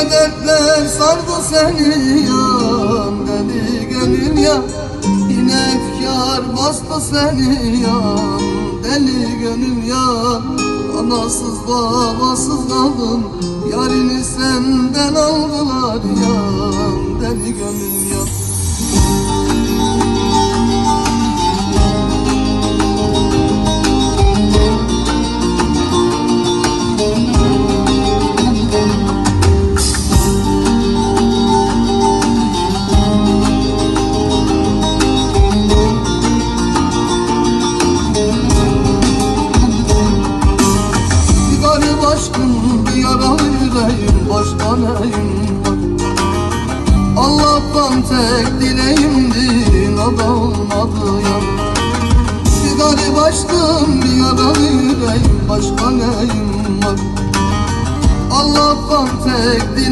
Dertler sardı seni yan Deli gönül ya. Yine bastı seni yan Deli gönül ya. Anasız babasız kaldın Yarini senden aldılar yan bir yaralı yüreğim Başka neyim Allah'tan tek dileğimdi inat olmadı ya Bir garip aşkım, bir yaralı yüreğim Başka neyim var Allah'tan tek dileğim